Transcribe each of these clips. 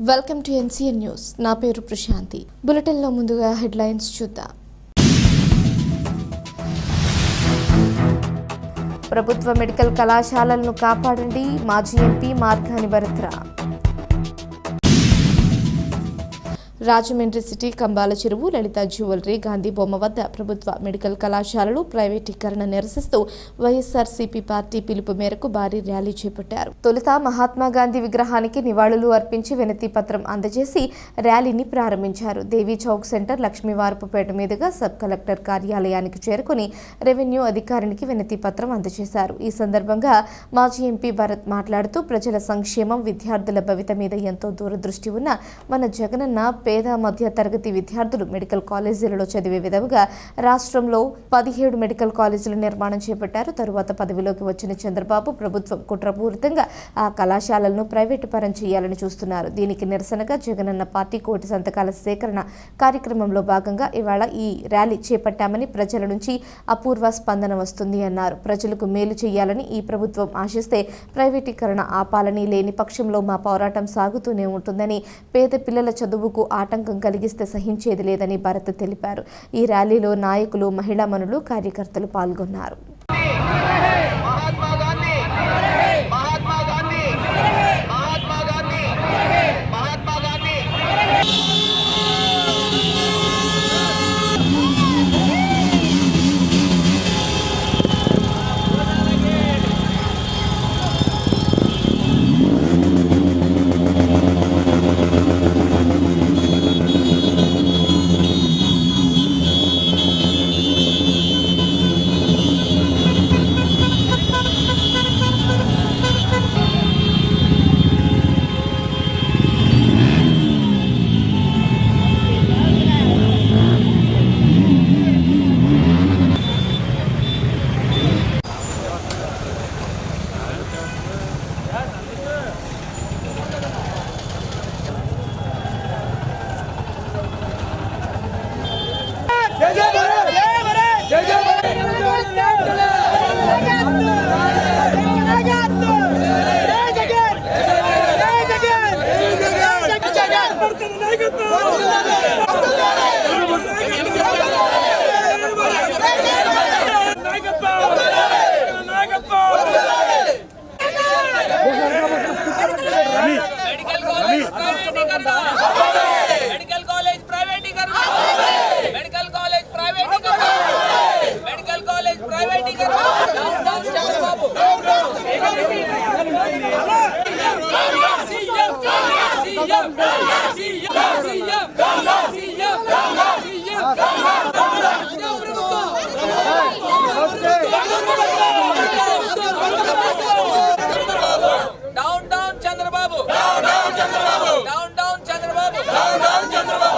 Welcome to NCN news. నా పేరు ప్రశాంతి. బులెటిన్లో ముందుగా హెడ్లైన్స్ చూద్దాం. ప్రభుత్వ మెడికల్ కళాశాలలను కాపాడండి. మాజీ MP Margani Bharat Rajahmundry city Kambala Cheruvu Lalitha jewellery Gandhi బొమ్మ వద్ద ప్రభుత్వ మెడికల్ కళాశాలలు ప్రైవేటీకరణ నిరసిస్తూ వైఎస్ఆర్సీపీ పార్టీ పిలుపు మేరకు భారీ ర్యాలీ చేపట్టారు. తొలుత మహాత్మా గాంధీ విగ్రహానికి నివాళులు అర్పించి వినతి పత్రం అందజేసి ర్యాలీని ప్రారంభించారు. దేవీ చౌక్ సెంటర్ లక్ష్మీవారపుపేట మీదుగా సబ్ కలెక్టర్ కార్యాలయానికి చేరుకుని రెవెన్యూ అధికారికి వినతి పత్రం అందజేశారు. ఈ సందర్భంగా మాజీ ఎంపీ భరత్ మాట్లాడుతూ ప్రజల సంక్షేమం విద్యార్థుల భవిత మీద ఎంతో దూరదృష్టి ఉన్న మన జగనన్న పే పేద మధ్య తరగతి విద్యార్థులు మెడికల్ కాలేజీలలో చదివే విధంగా రాష్ట్రంలో పదిహేడు మెడికల్ కాలేజీల నిర్మాణం చేపట్టారు. తరువాత పదవిలోకి వచ్చిన చంద్రబాబు ప్రభుత్వం కుట్రపూరితంగా ఆ కళాశాలలను ప్రైవేటు పరం చేయాలని చూస్తున్నారు. దీనికి నిరసనగా జగనన్న పార్టీ కోటి సంతకాల సేకరణ కార్యక్రమంలో భాగంగా ఇవాళ ఈ ర్యాలీ చేపట్టామని ప్రజల నుంచి అపూర్వ స్పందన వస్తుంది అన్నారు. ప్రజలకు మేలు చేయాలని ఈ ప్రభుత్వం ఆశిస్తే ప్రైవేటీకరణ ఆపాలని లేని పక్షంలో మా పోరాటం సాగుతూనే ఉంటుందని పేద పిల్లల చదువుకు ఆటంకం కలిగిస్తే సహించేది లేదని భరత్ తెలిపారు. ఈ ర్యాలీలో నాయకులు మహిళామణులు కార్యకర్తలు పాల్గొన్నారు.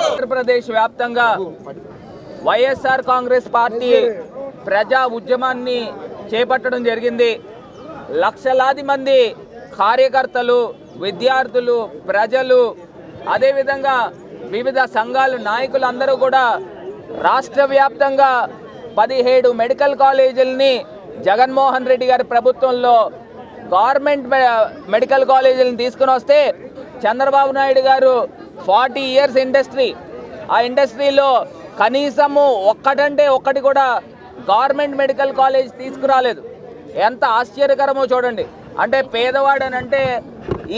ఆంధ్రప్రదేశ్ వ్యాప్తంగా వైఎస్ఆర్ కాంగ్రెస్ పార్టీ ప్రజా ఉద్యమాన్ని చేపట్టడం జరిగింది. లక్షలాది మంది కార్యకర్తలు విద్యార్థులు ప్రజలు అదేవిధంగా వివిధ సంఘాలు నాయకులు అందరూ కూడా రాష్ట్ర వ్యాప్తంగా పదిహేడు మెడికల్ కాలేజీలని జగన్మోహన్ రెడ్డి గారి ప్రభుత్వంలో గవర్నమెంట్ మెడికల్ కాలేజీలను తీసుకుని వస్తే చంద్రబాబు నాయుడు గారు ఫార్టీ ఇయర్స్ ఇండస్ట్రీ. ఆ ఇండస్ట్రీలో కనీసము ఒక్కటంటే ఒక్కటి కూడా గవర్నమెంట్ మెడికల్ కాలేజ్ తీసుకురాలేదు. ఎంత ఆశ్చర్యకరమో చూడండి. అంటే పేదవాడనంటే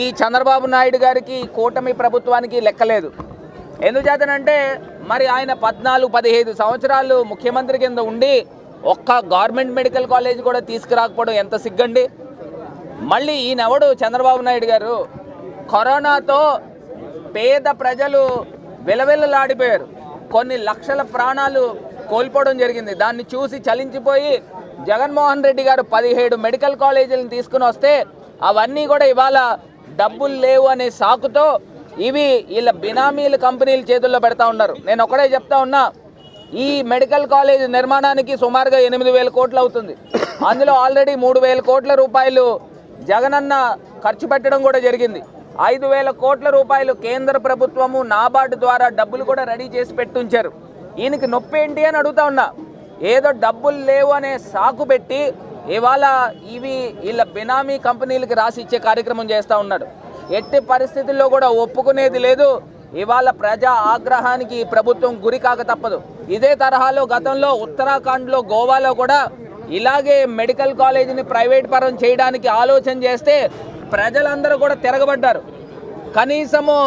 ఈ చంద్రబాబు నాయుడు గారికి కూటమి ప్రభుత్వానికి లెక్కలేదు. ఎందుచేతనంటే మరి ఆయన పద్నాలుగు పదిహేను సంవత్సరాలు ముఖ్యమంత్రి కింద ఉండి ఒక్క గవర్నమెంట్ మెడికల్ కాలేజ్ కూడా తీసుకురాకపోవడం ఎంత సిగ్గండి? మళ్ళీ ఈయనెవడు? చంద్రబాబు నాయుడు గారు. కరోనాతో పేద ప్రజలు విలవిలలాడిపోయారు. కొన్ని లక్షల ప్రాణాలు కోల్పోవడం జరిగింది. దాన్ని చూసి చలించిపోయి జగన్మోహన్ రెడ్డి గారు పదిహేడు మెడికల్ కాలేజీలను తీసుకుని వస్తే అవన్నీ కూడా ఇవాళ డబ్బులు లేవు అనే సాకుతో ఇవి వీళ్ళ బినామీలు కంపెనీల చేతుల్లో పెడతా ఉన్నారు. నేను ఒకటే చెప్తా ఉన్నా ఈ మెడికల్ కాలేజ్ నిర్మాణానికి సుమారుగా ఎనిమిది వేల కోట్లు అవుతుంది. అందులో ఆల్రెడీ మూడు వేల కోట్ల రూపాయలు జగనన్న ఖర్చు పెట్టడం కూడా జరిగింది. ఐదు వేల కోట్ల రూపాయలు కేంద్ర ప్రభుత్వము నాబార్డు ద్వారా డబ్బులు కూడా రెడీ చేసి పెట్టుంచారు. ఈయనకి నొప్పి ఏంటి అని అడుగుతా ఉన్నా. ఏదో డబ్బులు లేవు అనే సాకు పెట్టి ఇవాళ ఇవి వీళ్ళ బినామీ కంపెనీలకి రాసి ఇచ్చే కార్యక్రమం చేస్తూ ఉన్నాడు. ఎట్టి పరిస్థితుల్లో కూడా ఒప్పుకునేది లేదు. ఇవాళ ప్రజా ఆగ్రహానికి ప్రభుత్వం గురి కాక తప్పదు. ఇదే తరహాలో గతంలో ఉత్తరాఖండ్లో గోవాలో కూడా ఇలాగే మెడికల్ కాలేజీని ప్రైవేట్ పరం చేయడానికి ఆలోచన చేస్తే ప్రజలందరూ కూడా తిరగబడ్డారు. కనీసము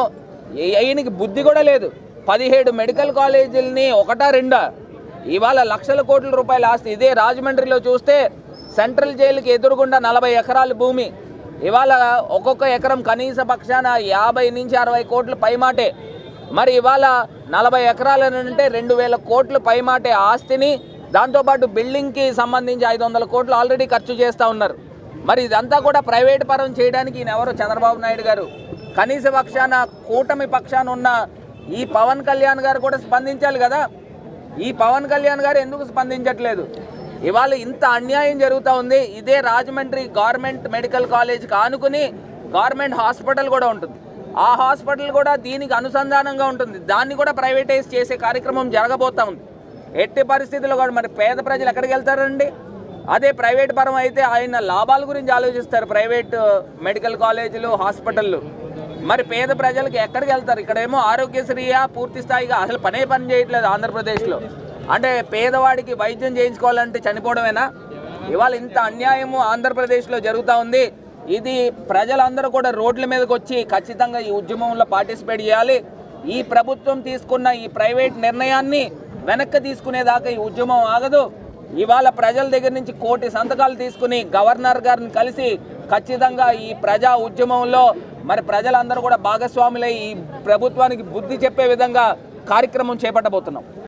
ఈయనకి బుద్ధి కూడా లేదు. పదిహేడు మెడికల్ కాలేజీలని ఒకటా రెండా? ఇవాళ లక్షల కోట్ల రూపాయల ఆస్తి. ఇదే రాజమండ్రిలో చూస్తే సెంట్రల్ జైలుకి ఎదురుగుండా నలభై ఎకరాల భూమి. ఇవాళ ఒక్కొక్క ఎకరం కనీస పక్షాన యాభై నుంచి అరవై కోట్లు పైమాటే. మరి ఇవాళ నలభై ఎకరాలు అంటే రెండు వేల కోట్లు పైమాటే ఆస్తిని దాంతోపాటు బిల్డింగ్కి సంబంధించి ఐదు వందల కోట్లు ఆల్రెడీ ఖర్చు చేస్తూ ఉన్నారు. మరి ఇదంతా కూడా ప్రైవేట్ పరం చేయడానికి ఈయన ఎవరు? చంద్రబాబు నాయుడు గారు. కనీస పక్షాన కూటమి పక్షాన ఉన్న ఈ పవన్ కళ్యాణ్ గారు కూడా స్పందించాలి కదా? ఈ పవన్ కళ్యాణ్ గారు ఎందుకు స్పందించట్లేదు? ఇవాళ ఇంత అన్యాయం జరుగుతూ ఉంది. ఇదే రాజమండ్రి గవర్నమెంట్ మెడికల్ కాలేజ్కి ఆనుకుని గవర్నమెంట్ హాస్పిటల్ కూడా ఉంటుంది. ఆ హాస్పిటల్ కూడా దీనికి అనుసంధానంగా ఉంటుంది. దాన్ని కూడా ప్రైవేటైజ్ చేసే కార్యక్రమం జరగబోతూ ఉంది. ఎట్టి పరిస్థితుల్లో కూడా మరి పేద ప్రజలు ఎక్కడికి వెళ్తారండి? అదే ప్రైవేట్ పరం అయితే ఆయన లాభాల గురించి ఆలోచిస్తారు. ప్రైవేట్ మెడికల్ కాలేజీలు హాస్పిటళ్ళు. మరి పేద ప్రజలకు ఎక్కడికి వెళ్తారు? ఇక్కడేమో ఆరోగ్యశ్రీయా పూర్తి స్థాయిగా అసలు పనే పని చేయట్లేదు ఆంధ్రప్రదేశ్లో. అంటే పేదవాడికి వైద్యం చేయించుకోవాలంటే చనిపోవడమేనా? ఇవాళ ఇంత అన్యాయము ఆంధ్రప్రదేశ్లో జరుగుతూ ఉంది. ఇది ప్రజలందరూ కూడా రోడ్ల మీదకి వచ్చి ఖచ్చితంగా ఈ ఉద్యమంలో పార్టిసిపేట్ చేయాలి. ఈ ప్రభుత్వం తీసుకున్న ఈ ప్రైవేట్ నిర్ణయాన్ని వెనక్కి తీసుకునేదాకా ఈ ఉద్యమం ఆగదు. ఇవాళ ప్రజల దగ్గర నుంచి కోటి సంతకాలు తీసుకుని గవర్నర్ గారిని కలిసి ఖచ్చితంగా ఈ ప్రజా ఉద్యమంలో మరి ప్రజలందరూ కూడా భాగస్వాములై ఈ ప్రభుత్వానికి బుద్ధి చెప్పే విధంగా కార్యక్రమం చేపట్టబోతున్నాం.